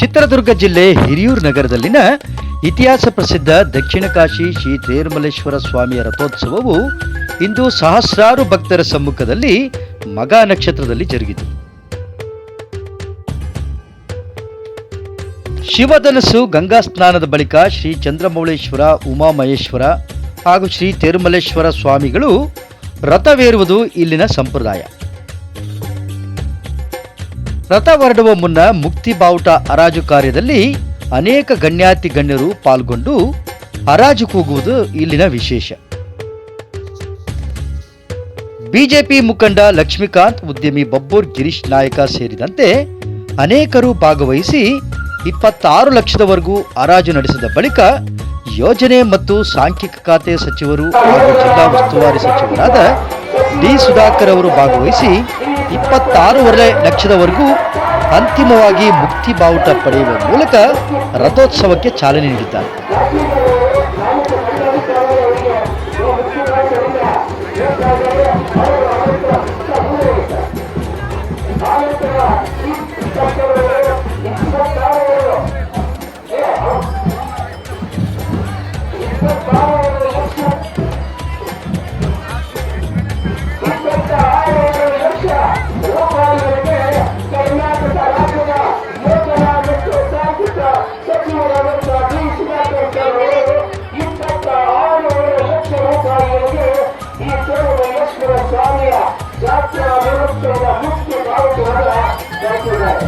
ಚಿತ್ರದುರ್ಗ ಜಿಲ್ಲೆ ಹಿರಿಯೂರು ನಗರದಲ್ಲಿನ ಇತಿಹಾಸ ಪ್ರಸಿದ್ಧ ದಕ್ಷಿಣ ಕಾಶಿ ಶ್ರೀ ತೇರುಮಲೇಶ್ವರ ಸ್ವಾಮಿಯ ರಥೋತ್ಸವವು ಇಂದು ಸಹಸ್ರಾರು ಭಕ್ತರ ಸಮ್ಮುಖದಲ್ಲಿ ಮಗ ನಕ್ಷತ್ರದಲ್ಲಿ ಜರುಗಿತು. ಶಿವಧನಸ್ಸು ಗಂಗಾ ಸ್ನಾನದ ಬಳಿಕ ಶ್ರೀ ಚಂದ್ರಮೌಳೇಶ್ವರ, ಉಮಾಮಹೇಶ್ವರ ಹಾಗೂ ಶ್ರೀ ತೇರುಮಲೇಶ್ವರ ಸ್ವಾಮಿಗಳು ರಥವೇರುವುದು ಇಲ್ಲಿನ ಸಂಪ್ರದಾಯ. ರಥ ಹೊರಡುವ ಮುನ್ನ ಮುಕ್ತಿ ಬಾವುಟ ಹರಾಜು ಕಾರ್ಯದಲ್ಲಿ ಅನೇಕ ಗಣ್ಯಾತಿ ಗಣ್ಯರು ಪಾಲ್ಗೊಂಡು ಹರಾಜು ಕೂಗುವುದು ಇಲ್ಲಿನ ವಿಶೇಷ. ಬಿಜೆಪಿ ಮುಖಂಡ ಲಕ್ಷ್ಮೀಕಾಂತ್, ಉದ್ಯಮಿ ಬಬ್ಬೂರ್, ಗಿರೀಶ್ ನಾಯಕ ಸೇರಿದಂತೆ ಅನೇಕರು ಭಾಗವಹಿಸಿ ಇಪ್ಪತ್ತಾರು ಲಕ್ಷದವರೆಗೂ ಹರಾಜು ನಡೆಸಿದ ಬಳಿಕ ಯೋಜನೆ ಮತ್ತು ಸಾಂಖ್ಯಿಕ ಖಾತೆ ಸಚಿವರು ಹಾಗೂ ಜಿಲ್ಲಾ ಉಸ್ತುವಾರಿ ಸಚಿವರಾದ ಡಿ ಸುಧಾಕರ್ ಅವರು ಭಾಗವಹಿಸಿ ಇಪ್ಪತ್ತಾರೂವರೆ ಲಕ್ಷದವರೆಗೂ ಅಂತಿಮವಾಗಿ ಮುಕ್ತಿ ಬಾವುಟ ಪಡೆಯುವ ಮೂಲಕ ರಥೋತ್ಸವಕ್ಕೆ ಚಾಲನೆ ನೀಡಿದ್ದಾರೆ. ಸ್ವಾಮಿಯ ಜಾತ್ರಾ ಮಹೋತ್ಸವದ ಮುಖ್ಯ ಭಾಗವಹಿಸಿದ್ದಾರೆ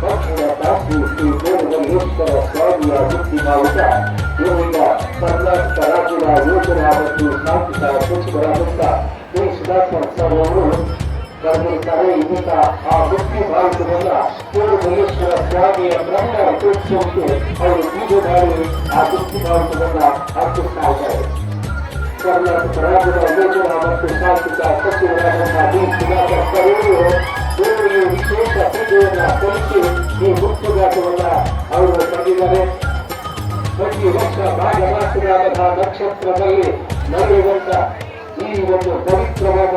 ಪಕ್ಷದ ಕಾಶಿ ಶ್ರೀ ದೇವರೇಶ್ವರ ಸ್ವಾಮಿಯ ಮುಕ್ತಿ ಬಾವುಟ ಇವರಿಂದ ಕರ್ನಾಟಕ ರಾಜ್ಯದ ಯೋಜನಾ ಮತ್ತು ಸಾಂಸ್ಥಿಕ ಸಚಿವರಾದಂಥ ಕೆ ಸುಧಾಕರ್ ಸರ್ ಅವರು ಕರೆದಿರುತ್ತಾರೆ ಇದೀಗ ಆ ಮುಕ್ತಿ ಬಾವುಟವನ್ನ ದೇವರೇಶ್ವರ ಸ್ವಾಮಿಯ ಬ್ರಹ್ಮ ರಥೋತ್ಸವಕ್ಕೆ ಅವರು ಬೀಜ ಮಾಡಿ ಆ ಮುಕ್ತಿ ಬಾವುಟವನ್ನ ಅರ್ಪಿಸ್ತಾ ಇದ್ದಾರೆ ಕರ್ನಾಟಕ ರಾಜ್ಯದ ಯೋಜನಾ ಮತ್ತು ಸಾಂಸ್ಥಿಕ ಸುಧಾಕರ್ ಸರ್ ಅವರು ದೇವರಿಗೆ ವಿಶೇಷ ಪೂಜೆಯನ್ನ ಸಲ್ಲಿಸಿ ಈ ಮುಕ್ತಿಘಾಟವನ್ನ ಅವರು ಪಡೆದಿದ್ದಾರೆ ಪ್ರತಿ ವರ್ಷ ಭಾಗವಾಸಿಯಾದಂತಹ ನಕ್ಷತ್ರದಲ್ಲಿ ನಡೆಯುವಂತ ಈ ಒಂದು ಪವಿತ್ರವಾದ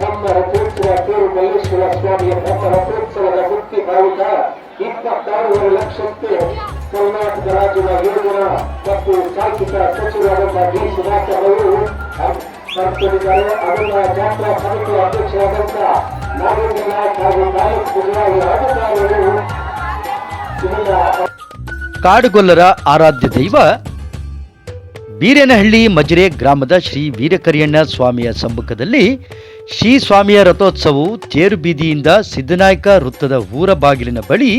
ನಮ್ಮ ರಥೋತ್ಸವ ತೇರು ಮಲ್ಲೇಶ್ವರ ಸ್ವಾಮಿಯ ರಥೋತ್ಸವದ ಮುಕ್ತಿ ಬಾವುಟ ಇಪ್ಪತ್ತಾರೂವರೆ ಲಕ್ಷಕ್ಕೆ ಕರ್ನಾಟಕ ರಾಜ್ಯದ ಯೋಜನಾ ಮತ್ತು ಸಾಂಖ್ಯಿಕ ಸಚಿವರಾದಂತಹ ಡಿ. ಸುಧಾಕರ್ ಅವರು ಅರ್ಪಿಸಿದ್ದಾರೆ ಅದನ್ನ ಜಾತ್ರಾ ಸಮಿತಿಯ ಅಧ್ಯಕ್ಷರಾದಂತಹ ನಾಗೇಂದ್ರ ನಾಯಕ್ ಹಾಗೂ ತಾಲೂಕು ಚುನಾವಣೆ ಅಧಿಕಾರಿಗಳು ಕಾಡುಗೊಲ್ಲರ ಆರಾಧ್ಯ ದೈವ ಬೀರೇನಹಳ್ಳಿ ಮಜರೆ ಗ್ರಾಮದ ಶ್ರೀ ವೀರಕರಿಯಣ್ಣ ಸ್ವಾಮಿಯ ಸಮ್ಮುಖದಲ್ಲಿ ಶ್ರೀ ಸ್ವಾಮಿಯ ರಥೋತ್ಸವವು ತೇರು ಬೀದಿಯಿಂದ ಸಿದ್ದನಾಯಕ ವೃತ್ತದ ಊರ ಬಾಗಿಲಿನ ಬಳಿ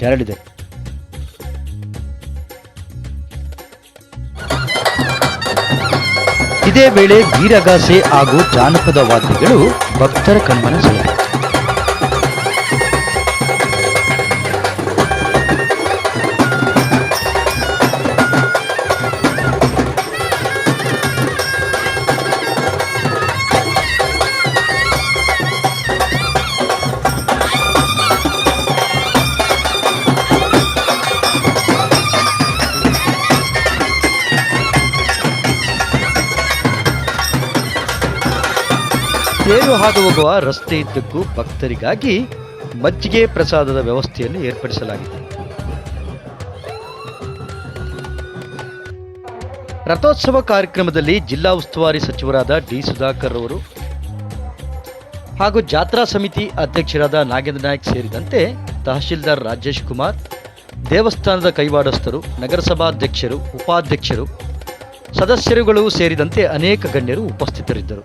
ತೆರಳಿದೆ. ಇದೇ ವೇಳೆ ವೀರಗಾಸೆ ಹಾಗೂ ಜಾನಪದ ವಾದ್ಯಗಳು ಭಕ್ತರ ಕಣ್ಮನ ಸೆಳೆದವು ತೇರು ಹಾದು ಹೋಗುವ ರಸ್ತೆ ಇದ್ದಕ್ಕೂ ಭಕ್ತರಿಗಾಗಿ ಮಜ್ಜಿಗೆ ಪ್ರಸಾದದ ವ್ಯವಸ್ಥೆಯನ್ನು ಏರ್ಪಡಿಸಲಾಗಿದೆ. ರಥೋತ್ಸವ ಕಾರ್ಯಕ್ರಮದಲ್ಲಿ ಜಿಲ್ಲಾ ಉಸ್ತುವಾರಿ ಸಚಿವರಾದ ಡಿ ಸುಧಾಕರ್ ಅವರು ಹಾಗೂ ಜಾತ್ರಾ ಸಮಿತಿ ಅಧ್ಯಕ್ಷರಾದ ನಾಗೇಂದ್ರ ನಾಯ್ಕ್ ಸೇರಿದಂತೆ ತಹಶೀಲ್ದಾರ್ ರಾಜೇಶ್ ಕುಮಾರ್, ದೇವಸ್ಥಾನದ ಕೈವಾಡಸ್ಥರು, ನಗರಸಭಾಧ್ಯಕ್ಷರು, ಉಪಾಧ್ಯಕ್ಷರು, ಸದಸ್ಯರುಗಳು ಸೇರಿದಂತೆ ಅನೇಕ ಗಣ್ಯರು ಉಪಸ್ಥಿತರಿದ್ದರು.